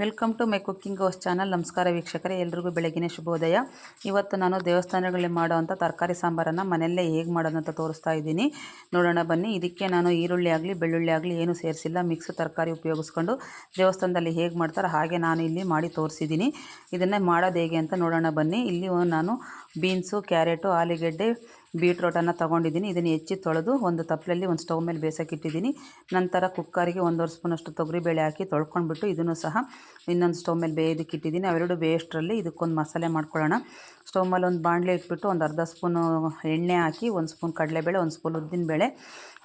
Welcome to my cooking house channel. ನಮಸ್ಕಾರ ವೀಕ್ಷಕರೇ, ಎಲ್ರಿಗೂ ಬೆಳಗಿನ ಶುಭೋದಯ. ಇವತ್ತು ನಾನು ದೇವಸ್ಥಾನಗಳಲ್ಲಿ ಮಾಡೋವಂಥ ತರಕಾರಿ ಸಾಂಬಾರನ್ನು ಮನೆಯಲ್ಲೇ ಹೇಗೆ ಮಾಡೋದಂತ ತೋರಿಸ್ತಾ ಇದ್ದೀನಿ. ನೋಡೋಣ, ಬನ್ನಿ. ಇದಕ್ಕೆ ನಾನು ಈರುಳ್ಳಿ ಆಗಲಿ, ಬೆಳ್ಳುಳ್ಳಿ ಆಗಲಿ ಏನೂ ಸೇರಿಸಿಲ್ಲ. ಮಿಕ್ಸ್ ತರಕಾರಿ ಉಪಯೋಗಿಸ್ಕೊಂಡು ದೇವಸ್ಥಾನದಲ್ಲಿ ಹೇಗೆ ಮಾಡ್ತಾರೆ ಹಾಗೆ ನಾನು ಇಲ್ಲಿ ಮಾಡಿ ತೋರಿಸಿದ್ದೀನಿ. ಇದನ್ನೇ ಮಾಡೋದು ಹೇಗೆ ಅಂತ ನೋಡೋಣ, ಬನ್ನಿ. ಇಲ್ಲಿ ನಾನು ಬೀನ್ಸು, ಕ್ಯಾರೆಟು, ಆಲೂಗೆಡ್ಡೆ ಬೀಟ್ರೋಟನ್ನು ತೊಗೊಂಡಿದ್ದೀನಿ. ಇದನ್ನು ಹೆಚ್ಚಿ ತೊಳೆದು ಒಂದು ತಪ್ಪಲಲ್ಲಿ ಒಂದು ಸ್ಟವ್ ಮೇಲೆ ಬೇಯಿಸೋಕ್ಕಿಟ್ಟಿದ್ದೀನಿ ನಂತರ ಕುಕ್ಕರಿಗೆ ಒಂದೂವರೆ ಸ್ಪೂನಷ್ಟು ತೊಗರಿಬೇಳೆ ಹಾಕಿ ತೊಳ್ಕೊಂಡ್ಬಿಟ್ಟು ಇದನ್ನು ಸಹ ಇನ್ನೊಂದು ಸ್ಟವ್ ಮೇಲೆ ಬೇಯೋದಕ್ಕೆ ಇಟ್ಟಿದ್ದೀನಿ. ಅವೆರಡು ಬೇಯಷ್ಟರಲ್ಲಿ ಇದಕ್ಕೊಂದು ಮಸಾಲೆ ಮಾಡ್ಕೊಳ್ಳೋಣ. ಸ್ಟವ್ ಮೇಲೆ ಒಂದು ಬಾಣಲೆ ಇಟ್ಬಿಟ್ಟು ಒಂದು ಅರ್ಧ ಸ್ಪೂನು ಎಣ್ಣೆ ಹಾಕಿ ಒಂದು ಸ್ಪೂನ್ ಕಡಲೆಬೇಳೆ, ಒಂದು ಸ್ಪೂನ್ ಉದ್ದಿನಬೇಳೆ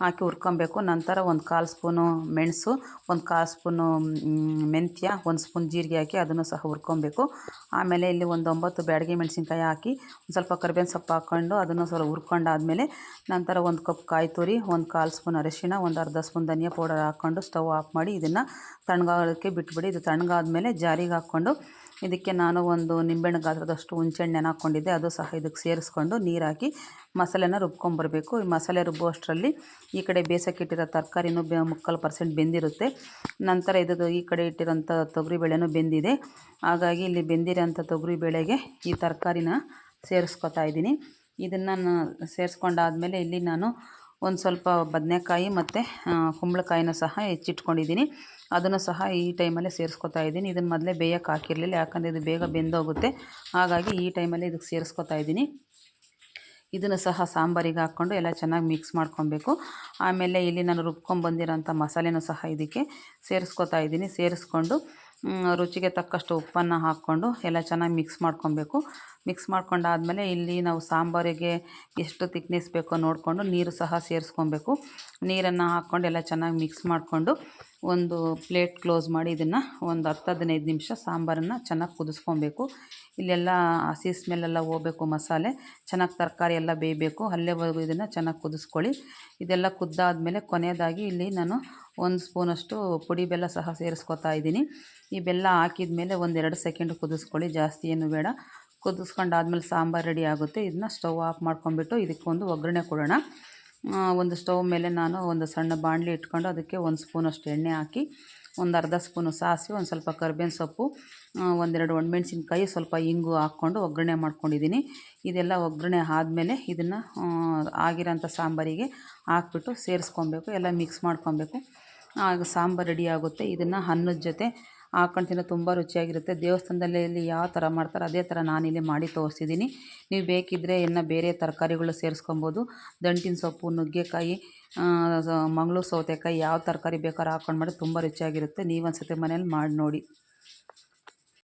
ಹಾಕಿ ಹುರ್ಕೊಬೇಕು. ನಂತರ ಒಂದು ಕಾಲು ಸ್ಪೂನು ಮೆಣಸು, ಒಂದು ಕಾಲು ಸ್ಪೂನು ಮೆಂತ್ಯ, ಒಂದು ಸ್ಪೂನ್ ಜೀರಿಗೆ ಹಾಕಿ ಅದನ್ನು ಸಹ ಹುರ್ಕೊಬೇಕು. ಆಮೇಲೆ ಇಲ್ಲಿ ಒಂದು ಒಂಬತ್ತು ಬ್ಯಾಡಗಿ ಮೆಣಸಿನ್ಕಾಯಿ ಹಾಕಿ ಒಂದು ಸ್ವಲ್ಪ ಕರಿಬೇವಿನ ಸೊಪ್ಪು ಹಾಕ್ಕೊಂಡು ಅದನ್ನು ಸ್ವಲ್ಪ ಹುರ್ಕೊಂಡಾದಮೇಲೆ ನಂತರ ಒಂದು ಕಪ್ ಕಾಯಿ ತುರಿ, ಒಂದು ಕಾಲು ಸ್ಪೂನ್ ಅರಿಶಿಣ, ಒಂದು ಅರ್ಧ ಸ್ಪೂನ್ ಧನಿಯಾ ಪೌಡರ್ ಹಾಕ್ಕೊಂಡು ಸ್ಟವ್ ಆಫ್ ಮಾಡಿ ಇದನ್ನು ತಣ್ಣಗಾಗೋದಕ್ಕೆ ಬಿಟ್ಬಿಡಿ. ಇದು ತಣ್ಣಗಾದ್ಮೇಲೆ ಜಾರಿಗೆ ಹಾಕ್ಕೊಂಡು ಇದಕ್ಕೆ ನಾನು ಒಂದು ನಿಂಬೆಹಣ್ಣು ಗಾತ್ರದಷ್ಟು ಹುಂಚೆಹಣ್ಣು ಹಾಕ್ಕೊಂಡಿದ್ದೆ. ಅದು ಸಹ ಇದಕ್ಕೆ ಸೇರಿಸ್ಕೊಂಡು ನೀರು ಹಾಕಿ ಮಸಾಲೆನ ರುಬ್ಕೊಂಬರಬೇಕು. ಈ ಮಸಾಲೆ ರುಬ್ಬುವಷ್ಟರಲ್ಲಿ ಈ ಕಡೆ ಬೇಯಿಸೋಕ್ಕಿಟ್ಟಿರೋ ತರಕಾರಿನೂ ಬೆ ಮುಕ್ಕಾಲು ಪರ್ಸೆಂಟ್ ಬೆಂದಿರುತ್ತೆ. ನಂತರ ಇದು ಈ ಕಡೆ ಇಟ್ಟಿರೋಂಥ ತೊಗರಿಬೇಳೆನೂ ಬೆಂದಿದೆ. ಹಾಗಾಗಿ ಇಲ್ಲಿ ಬೆಂದಿರೋಂಥ ತೊಗರಿಬೇಳೆಗೆ ಈ ತರಕಾರಿನ ಸೇರಿಸ್ಕೊತಾ ಇದ್ದೀನಿ. ಇದನ್ನು ಸೇರಿಸ್ಕೊಂಡಾದ್ಮೇಲೆ ಇಲ್ಲಿ ನಾನು ಒಂದು ಸ್ವಲ್ಪ ಬದನೆಕಾಯಿ ಮತ್ತು ಕುಂಬಳಕಾಯಿನ ಸಹ ಹೆಚ್ಚಿಟ್ಕೊಂಡಿದ್ದೀನಿ. ಅದನ್ನು ಸಹ ಈ ಟೈಮಲ್ಲೇ ಸೇರಿಸ್ಕೊತಾ ಇದ್ದೀನಿ. ಇದನ್ನು ಮೊದಲೇ ಬೇಯಕ್ಕೆ ಹಾಕಿರಲಿಲ್ಲ, ಯಾಕಂದರೆ ಇದು ಬೇಗ ಬೆಂದೋಗುತ್ತೆ. ಹಾಗಾಗಿ ಈ ಟೈಮಲ್ಲಿ ಇದಕ್ಕೆ ಸೇರಿಸ್ಕೊತಾ ಇದ್ದೀನಿ. ಇದನ್ನು ಸಹ ಸಾಂಬಾರಿಗೆ ಹಾಕ್ಕೊಂಡು ಎಲ್ಲ ಚೆನ್ನಾಗಿ ಮಿಕ್ಸ್ ಮಾಡ್ಕೊಬೇಕು. ಆಮೇಲೆ ಇಲ್ಲಿ ನಾನು ರುಬ್ಕೊಂಡ್ಬಂದಿರೋಂಥ ಮಸಾಲೆನೂ ಸಹ ಇದಕ್ಕೆ ಸೇರಿಸ್ಕೊತಾ ಇದ್ದೀನಿ. ಸೇರಿಸ್ಕೊಂಡು ರುಚಿಗೆ ತಕ್ಕಷ್ಟು ಉಪ್ಪನ್ನು ಹಾಕ್ಕೊಂಡು ಎಲ್ಲ ಚೆನ್ನಾಗಿ ಮಿಕ್ಸ್ ಮಾಡ್ಕೊಬೇಕು. ಮಿಕ್ಸ್ ಮಾಡ್ಕೊಂಡಾದಮೇಲೆ ಇಲ್ಲಿ ನಾವು ಸಾಂಬಾರಿಗೆ ಎಷ್ಟು ತಿಕ್ನೆಸ್ ಬೇಕೋ ನೋಡಿಕೊಂಡು ನೀರು ಸಹ ಸೇರಿಸ್ಕೊಬೇಕು. ನೀರನ್ನು ಹಾಕ್ಕೊಂಡು ಎಲ್ಲ ಚೆನ್ನಾಗಿ ಮಿಕ್ಸ್ ಮಾಡಿಕೊಂಡು ಒಂದು ಪ್ಲೇಟ್ ಕ್ಲೋಸ್ ಮಾಡಿ ಇದನ್ನು ಒಂದು ಹತ್ತು ಹದಿನೈದು ನಿಮಿಷ ಸಾಂಬಾರನ್ನು ಚೆನ್ನಾಗಿ ಕುದಿಸ್ಕೊಬೇಕು. ಇಲ್ಲೆಲ್ಲ ಹಸಿ ಸ್ಮೆಲ್ಲೆಲ್ಲ ಹೋಗಬೇಕು ಮಸಾಲೆ. ಚೆನ್ನಾಗಿ ತರಕಾರಿ ಎಲ್ಲ ಬೇಯಬೇಕು. ಅಲ್ಲೇವರೆಗೂ ಇದನ್ನು ಚೆನ್ನಾಗಿ ಕುದಿಸ್ಕೊಳ್ಳಿ. ಇದೆಲ್ಲ ಕುದ್ದಾದಮೇಲೆ ಕೊನೆಯದಾಗಿ ಇಲ್ಲಿ ನಾನು ಒಂದು ಸ್ಪೂನಷ್ಟು ಪುಡಿ ಬೆಲ್ಲ ಸಹ ಸೇರಿಸ್ಕೊತಾ ಇದ್ದೀನಿ. ಈ ಬೆಲ್ಲ ಹಾಕಿದ ಮೇಲೆ ಒಂದೆರಡು ಸೆಕೆಂಡ್ ಕುದಿಸ್ಕೊಳ್ಳಿ, ಜಾಸ್ತಿ ಏನು ಬೇಡ. ಕುದಿಸ್ಕೊಂಡಾದ್ಮೇಲೆ ಸಾಂಬಾರು ರೆಡಿ ಆಗುತ್ತೆ. ಇದನ್ನ ಸ್ಟವ್ ಆಫ್ ಮಾಡ್ಕೊಂಡ್ಬಿಟ್ಟು ಇದಕ್ಕೊಂದು ಒಗ್ಗರಣೆ ಕೊಡೋಣ. ಒಂದು ಸ್ಟವ್ ಮೇಲೆ ನಾನು ಒಂದು ಸಣ್ಣ ಬಾಣಲಿ ಇಟ್ಕೊಂಡು ಅದಕ್ಕೆ ಒಂದು ಸ್ಪೂನಷ್ಟು ಎಣ್ಣೆ ಹಾಕಿ, ಒಂದು ಅರ್ಧ ಸ್ಪೂನು ಸಾಸಿವೆ, ಒಂದು ಸ್ವಲ್ಪ ಕರ್ಬೇವಿನ ಸೊಪ್ಪು ಒಂದೆರಡು ಒಣಮೆಣ್ಸಿನ್ಕಾಯಿ, ಸ್ವಲ್ಪ ಇಂಗು ಹಾಕ್ಕೊಂಡು ಒಗ್ಗರಣೆ ಮಾಡ್ಕೊಂಡಿದ್ದೀನಿ. ಇದೆಲ್ಲ ಒಗ್ಗರಣೆ ಆದಮೇಲೆ ಇದನ್ನು ಆಗಿರೋಂಥ ಸಾಂಬಾರಿಗೆ ಹಾಕ್ಬಿಟ್ಟು ಸೇರಿಸ್ಕೊಬೇಕು, ಎಲ್ಲ ಮಿಕ್ಸ್ ಮಾಡ್ಕೊಬೇಕು. ಆಗ ಸಾಂಬಾರು ರೆಡಿ ಆಗುತ್ತೆ. ಇದನ್ನು ಅನ್ನದ ಜೊತೆ ಹಾಕೊಂಡು ತಿನ್ನೋ ತುಂಬ ರುಚಿಯಾಗಿರುತ್ತೆ. ದೇವಸ್ಥಾನದಲ್ಲಿ ಯಾವ ಥರ ಮಾಡ್ತಾರೆ ಅದೇ ಥರ ನಾನಿಲ್ಲಿ ಮಾಡಿ ತೋರಿಸಿದ್ದೀನಿ. ನೀವು ಬೇಕಿದ್ದರೆ ಇನ್ನು ಬೇರೆ ತರಕಾರಿಗಳು ಸೇರಿಸ್ಕೊಬೋದು. ದಂಟಿನ ಸೊಪ್ಪು, ನುಗ್ಗೆಕಾಯಿ ಮಂಗಳೂರು ಸೌತೆಕಾಯಿ ಯಾವ ತರಕಾರಿ ಬೇಕಾದ್ರೂ ಹಾಕ್ಕೊಂಡು ಮಾಡಿ ತುಂಬ ರುಚಿಯಾಗಿರುತ್ತೆ. ನೀವೊಂದು ಸತಿ ಮನೇಲಿ ಮಾಡಿ ನೋಡಿ.